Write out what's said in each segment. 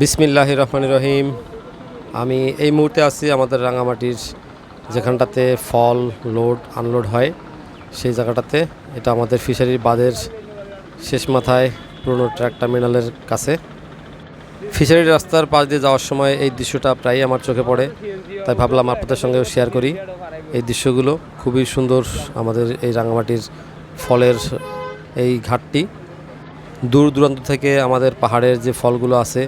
বিসমিল্লাহ রহমান রহিম। আমি এই মুহূর্তে আছি আমাদের রাঙামাটির যেখানটাতে ফল লোড, আনলোড হয়, সেই জায়গাটাতে। এটা আমাদের ফিশারির বাঁধের শেষ মাথায় পুরনো ট্রাক টার্মিনালের কাছে। ফিশারির রাস্তার পাশ দিয়ে যাওয়ার সময় এই দৃশ্যটা প্রায়ই আমার চোখে পড়ে, তাই ভাবলাম আপনাদের সঙ্গেও শেয়ার করি। এই দৃশ্যগুলো খুবই সুন্দর আমাদের এই রাঙামাটির ফলের এই ঘাটটি দূর দূরান্ত থেকে আমাদের পাহাড়ের যে ফলগুলো আছে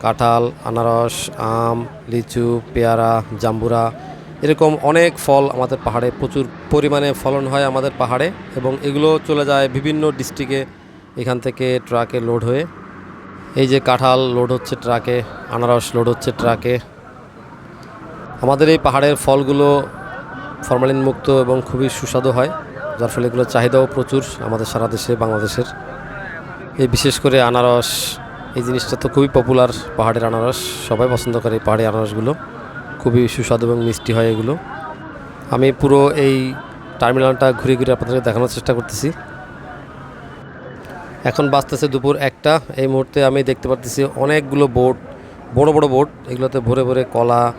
কাঁঠাল, আনারস, আম, লিচু, পেয়ারা, জাম্বুরা এরকম অনেক ফল আমাদের পাহাড়ে প্রচুর পরিমাণে ফলন হয় আমাদের পাহাড়ে এবং এগুলো চলে যায় বিভিন্ন ডিস্ট্রিক্টে এখান থেকে ট্রাকে লোড হয়ে। এই যে কাঁঠাল লোড হচ্ছে ট্রাকে আনারস লোড হচ্ছে ট্রাকে আমাদের এই পাহাড়ের ফলগুলো ফরমালিন মুক্ত এবং খুবই সুস্বাদু হয়, যার ফলে এগুলোর চাহিদাও প্রচুর আমাদের সারা দেশে, বাংলাদেশের। এই বিশেষ করে আনারস এই জিনিসটা তো খুবই পপুলার পাহাড়ের আনারস। সবাই পছন্দ করে এই পাহাড়ি আনারসগুলো। খুবই সুস্বাদু এবং মিষ্টি হয় এগুলো। আমি পুরো এই টার্মিনালটা ঘুরে ঘুরে আপনাদেরকে দেখানোর চেষ্টা করতেছি। এখন বাঁচতেছে দুপুর একটা। এই মুহূর্তে আমি দেখতে পারতেছি অনেকগুলো বোট, বড় বড় বোট। এগুলোতে ভরে ভরে কলা,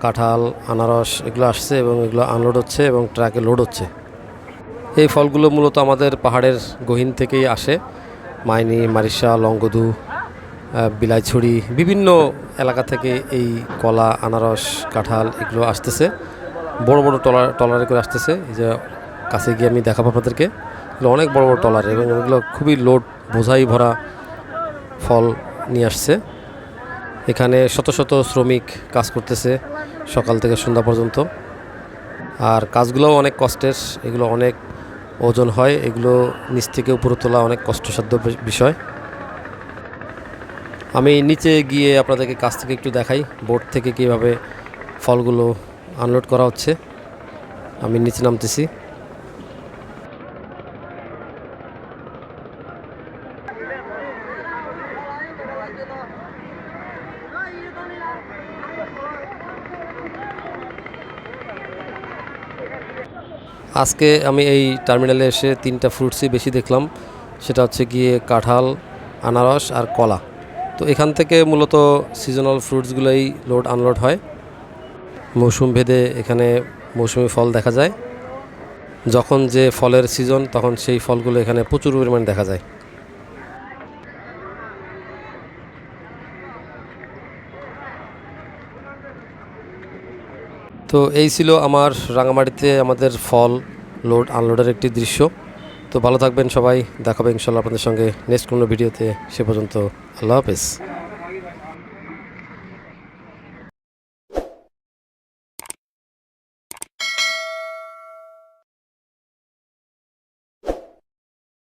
কাঁঠাল, আনারস এগুলো আসছে এবং এগুলো আনলোড হচ্ছে এবং ট্রাকে লোড হচ্ছে। এই ফলগুলো মূলত আমাদের পাহাড়ের গহীন থেকেই আসে। মাইনি, মারিশা লঙ্গদু বিলাইছড়ি বিভিন্ন এলাকা থেকে এই কলা, আনারস, কাঁঠাল এগুলো আসতেছে। বড় বড় টলার টলারে করে আসতেছে। যে কাছে গিয়ে আমি দেখাবো আপনাদেরকে। এগুলো অনেক বড় বড় টলার এবং এগুলো খুবই লোড, বোঝাই ভরা ফল নিয়ে আসছে। এখানে শত শত শ্রমিক কাজ করতেছে সকাল থেকে সন্ধ্যা পর্যন্ত। আর কাজগুলোও অনেক কষ্টের, এগুলো অনেক ওজন হয়। এগুলো নিচ থেকে উপরে তোলা অনেক কষ্টসাধ্য বিষয়। আমি নিচে গিয়ে আপনাদেরকে কাছ থেকে একটু দেখাই, বোর্ড থেকে কীভাবে ফলগুলো আনলোড করা হচ্ছে। আমি নিচে নামতেছি। আজকে আমি এই টার্মিনালে এসে তিনটা ফ্রুটসই বেশি দেখলাম। সেটা হচ্ছে গিয়ে কাঁঠাল, আনারস আর কলা। তো এখান থেকে মূলত সিজনাল ফ্রুটসগুলোই লোড আনলোড হয়। মৌসুম ভেদে এখানে মৌসুমি ফল দেখা যায়। যখন যে ফলের সিজন তখন সেই ফলগুলো এখানে প্রচুর পরিমাণে দেখা যায়। তো এই ছিল আমার রাঙামাটিতে আমাদের ফল লোড আনলোডের একটি দৃশ্য। তো ভালো থাকবেন সবাই। দেখাবে ইনশাল্লাহ আপনাদের সঙ্গে নেক্সট কোনো ভিডিওতে। সে পর্যন্ত আল্লাহ হাফেজ।